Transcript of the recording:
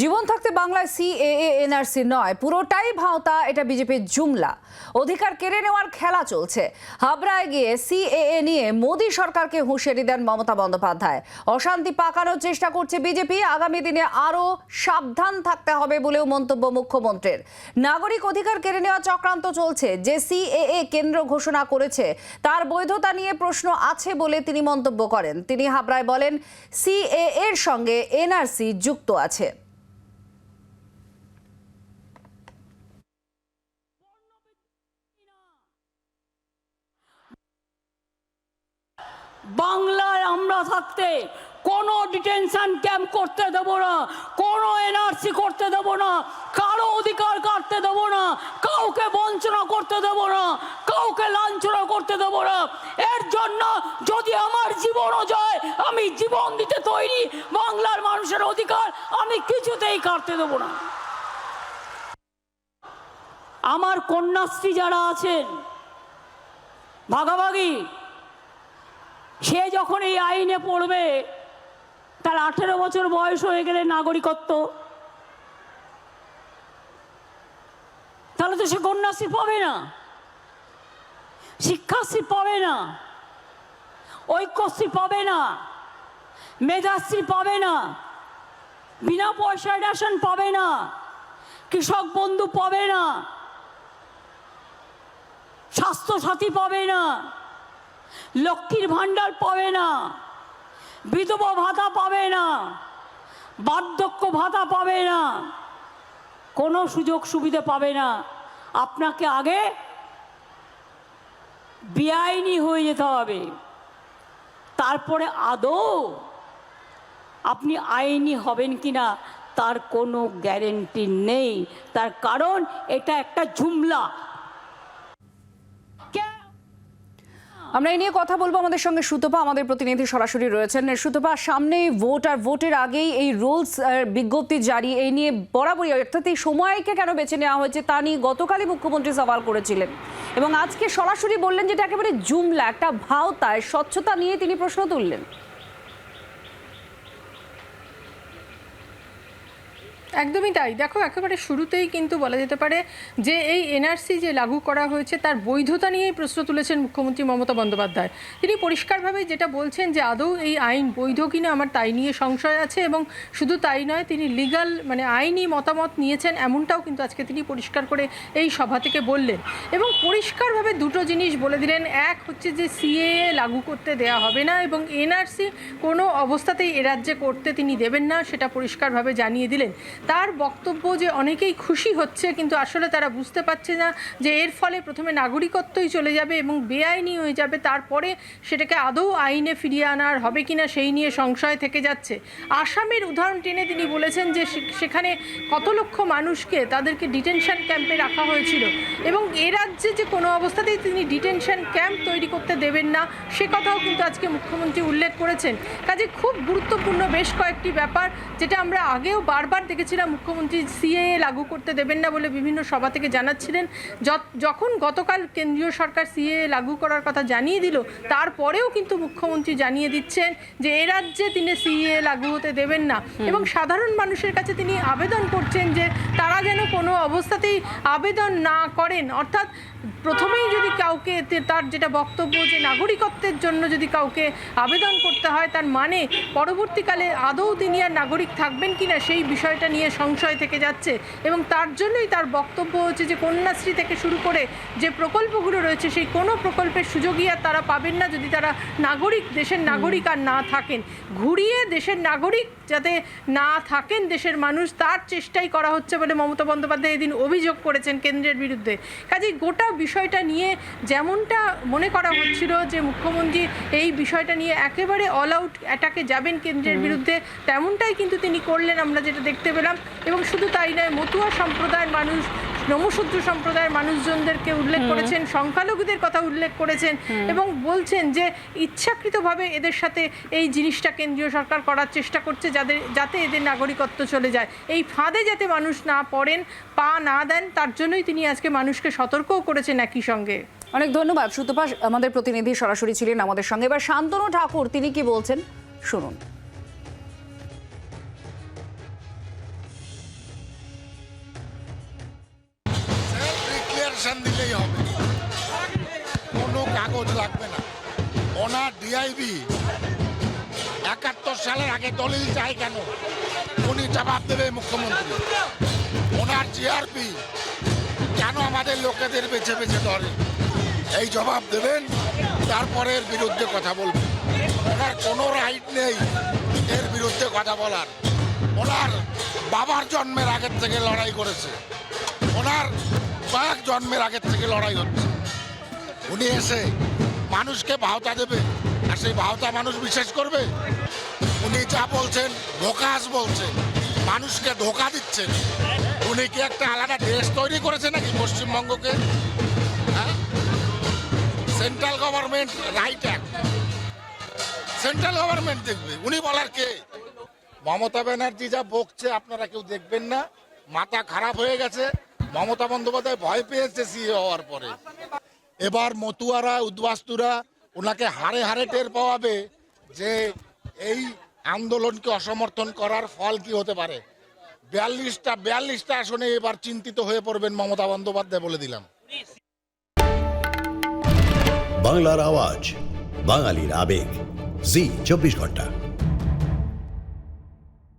জীবন থাকতে বাংলায় CAA NRC নয়, পুরোটাই ভাওতা, এটা বিজেপির জুমলা। অধিকার কেড়ে নেওয়ার খেলা চলছে। হাবড়ায় গিয়ে সিএএ নিয়ে মোদী সরকারকে হুঁশিয়ারি দেন মমতা বন্দ্যোপাধ্যায়। অশান্তি পাকানোর চেষ্টা করছে বিজেপি। আগামী দিনে আরও সাবধান থাকতে হবে বলেও মন্তব্য মুখ্যমন্ত্রীর। নাগরিক অধিকার কেড়ে নেওয়া চক্রান্ত চলছে। যে সিএএ কেন্দ্র ঘোষণা করেছে, তার বৈধতা নিয়ে প্রশ্ন আছে বলে তিনি মন্তব্য করেন। তিনি হাবড়ায় বলেন সিএএর সঙ্গে এনআরসি যুক্ত আছে। বাংলায় আমরা থাকতে কোনো ডিটেনশন ক্যাম্প করতে দেবো না, কোনো এনআরসি করতে দেবো না, কারও অধিকার কাটতে দেবো না, কাউকে বঞ্চনা করতে দেবো না, কাউকে লাঞ্ছনা করতে দেবো না। এর জন্য যদি আমার জীবনও যায়, আমি জীবন দিতে তৈরি, বাংলার মানুষের অধিকার আমি কিছুতেই কাটতে দেবো না। আমার কন্যাশ্রী যারা আছেন, ভাগাভাগি সে যখন এই আইনে পড়বে, তার আঠেরো বছর বয়স হয়ে গেলে নাগরিকত্ব। তাহলে তো সে কন্যাশ্রী পাবে না। শিক্ষাশ্রী পাবে না। ঐক্যশ্রী পাবে না। মেধাশ্রী পাবে না। বিনা পয়সায় রেশন পাবে না। কৃষক বন্ধু পাবে না। স্বাস্থ্যসাথী পাবে না। লক্ষ্মীর ভাণ্ডার পাবে না, বিধবা ভাতা পাবে না, বার্ধক্য ভাতা পাবে না, কোনো সুযোগ সুবিধা পাবে না। আপনাকে আগে বেআইনি হয়ে যেতে হবে। তারপরে আদৌ আপনি আইনি হবেন কি না তার কোনো গ্যারেন্টি নেই। তার কারণ এটা একটা ঝুমলা কে- আমরা এই নিয়ে কথা বলব আমাদের সঙ্গে সুতপা, আমাদের প্রতিনিধি সরাসরি রয়েছেন। সুতপা, সামনেই ভোট আর ভোটের আগেই এই রুলস বিজ্ঞপ্তি জারি, এই নিয়ে বরাবরই, অর্থাৎ এই সময়কে কেন বেছে নেওয়া হয়েছে তা নিয়ে গতকালই মুখ্যমন্ত্রী সওয়াল করেছিলেন। এবং আজকে সরাসরি বললেন যেটা একেবারে জুমলা, একটা ভাওতায়, স্বচ্ছতা নিয়ে তিনি প্রশ্ন তুললেন। একদমই তাই। দেখো, একেবারে শুরুতেই কিন্তু বলা যেতে পারে যে এই এনআরসি যে লাগু করা হয়েছে, তার বৈধতা নিয়েই প্রশ্ন তুলেছেন মুখ্যমন্ত্রী মমতা বন্দ্যোপাধ্যায়। তিনি পরিষ্কারভাবে যেটা বলছেন যে আদৌ এই আইন বৈধ কিনা, আমার তাই নিয়ে সংশয় আছে এবং শুধু তাই নয়, তিনি লিগাল মানে আইনি মতামত নিয়েছেন, এমনটাও কিন্তু আজকে তিনি পরিষ্কার করে এই সভা থেকে বললেন। এবং পরিষ্কারভাবে দুটো জিনিস বলে দিলেন। এক হচ্ছে যে সিএএ লাগু করতে দেয়া হবে না এবং এনআরসি কোনো অবস্থাতেই এ রাজ্যে করতে তিনি দেবেন না, সেটা পরিষ্কারভাবে জানিয়ে দিলেন। তার বক্তব্য যে অনেকেই খুশি হচ্ছে, কিন্তু আসলে তারা বুঝতে পারছে না যে এর ফলে প্রথমে নাগরিকত্বই চলে যাবে এবং বেআইনি হয়ে যাবে, তারপরে সেটাকে আদৌ আইনে ফিরিয়ে আনার হবে কি না সেই নিয়ে সংশয় থেকে যাচ্ছে। আসামের উদাহরণ টেনে তিনি বলেছেন যে সেখানে কত লক্ষ মানুষকে তাদেরকে ডিটেনশন ক্যাম্পে রাখা হয়েছিল এবং এ রাজ্যে যে কোনো অবস্থাতেই তিনি ডিটেনশন ক্যাম্প তৈরি করতে দেবেন না, সে কথাও কিন্তু আজকে মুখ্যমন্ত্রী উল্লেখ করেছেন। কাজে খুব গুরুত্বপূর্ণ বেশ কয়েকটি ব্যাপার, যেটা আমরা আগেও বারবার দেখেছিলাম মুখ্যমন্ত্রী সিএএ লাগু করতে দেবেন না বলে বিভিন্ন সভা থেকে জানাচ্ছিলেন। যখন গতকাল কেন্দ্রীয় সরকার সিএএ লাগু করার কথা জানিয়ে দিল তারপরেও কিন্তু মুখ্যমন্ত্রী জানিয়ে দিচ্ছেন যে এ রাজ্যে তিনি সিএএ লাগু হতে দেবেন না। এবং সাধারণ মানুষের কাছে তিনি আবেদন করছেন যে তারা যেন কোনো অবস্থাতেই আবেদন না করেন। অর্থাৎ প্রথমেই যদি কাউকে তার যেটা বক্তব্য যে নাগরিকত্বের জন্য যদি কাউকে আবেদন করতে হয়, তার মানে পরবর্তীকালে আদৌ তিনি আর নাগরিক থাকবেন কিনা সেই বিষয়টা নিয়ে সংশয় থেকে যাচ্ছে। এবং তার জন্যই তার বক্তব্য হচ্ছে যে কন্যাশ্রী থেকে শুরু করে যে প্রকল্পগুলো রয়েছে, সেই কোনো প্রকল্পের সুযোগই আর তারা পাবেন না যদি তারা নাগরিক, দেশের নাগরিক আর না থাকেন। ঘুরিয়ে দেশের নাগরিক যাতে না থাকেন দেশের মানুষ, তার চেষ্টাই করা হচ্ছে বলে মমতা বন্দ্যোপাধ্যায় এদিন অভিযোগ করেছেন কেন্দ্রের বিরুদ্ধে। কাজেই গোটা বিষয়টা নিয়ে যেমনটা মনে করা হচ্ছিল যে মুখ্যমন্ত্রী এই বিষয়টা নিয়ে একেবারে অল আউট অ্যাটাকে যাবেন কেন্দ্রের বিরুদ্ধে তেমনটাই কিন্তু তিনি করলেন আমরা যেটা দেখতে পেলাম। এবং শুধু তাই নয় মতুয়া সম্প্রদায়ের মানুষ নমশূদ্র সম্প্রদায়ের মানুষজনদেরকে উল্লেখ করেছেন সংখ্যালঘুদের কথা উল্লেখ করেছেন এবং বলছেন যে ইচ্ছাকৃতভাবে এদের সাথে এই জিনিসটা কেন্দ্রীয় সরকার করার চেষ্টা করছে যাদের যাতে এদের নাগরিকত্ব চলে যায়। এই ফাঁদে যাতে মানুষ না পড়েন পা না দেন তার জন্যই তিনি আজকে মানুষকে সতর্কও করেছেন একই সঙ্গে। অনেক ধন্যবাদ। সুতপা আমাদের প্রতিনিধি সরাসরি ছিলেন আমাদের সঙ্গে। এবার শান্তনু ঠাকুর তিনি কি বলছেন? শুনুন। অ্যাপ্লিকেশন দিলেই হবে। কোনো কাগজ লাগবে না। ওনার ডিআইবি একাত্তর সালের আগে দলিল চাই কেন? উনি জবাব দেবে মুখ্যমন্ত্রী। ওনার জিআরপি কেন আমাদের লোকেদের বেছে বেছে ধরে? এই জবাব দেবেন, তারপরে এর বিরুদ্ধে কথা বলবেন। ওনার কোনো রাইট নেই এর বিরুদ্ধে কথা বলার। ওনার বাবার জন্মের আগের থেকে লড়াই করেছে। ওনার বাঘ জন্মের আগের থেকে লড়াই হচ্ছে। উনি এসে মানুষকে ভাওতা দেবে, আর সেই ভাওতা মানুষ বিশ্বাস করবে? উনি যা বলছেন ধোকাস বলছেন, মানুষকে ধোকা দিচ্ছেন। উনি কি একটা আলাদা দেশ তৈরি করেছে নাকি পশ্চিমবঙ্গকে? হ্যাঁ? Central government right act central government দেখবে। উনি বলার কে? মমতা ব্যানার্জি যা বকছে, আপনারা কেউ দেখবেন না। মাথা খারাপ হয়ে গেছে। মমতা বন্দ্যোপাধ্যায় ভয় পেয়েছে সিএ হওয়ার পরে। এবার মতুয়ারা, উদ্বাস্তুরা ওনাকে হারে হারে টের পাওয়াবে যে এই আন্দোলনকে অসমর্থন করার ফল কি হতে পারে। বিয়াল্লিশটা বিয়াল্লিশটা আসনে এবার চিন্তিত হয়ে পড়বেন মমতা বন্দ্যোপাধ্যায় বলে দিলাম। বাংলার আওয়াজ, বাঙালির আবেগ। জি, চব্বিশ ঘণ্টা।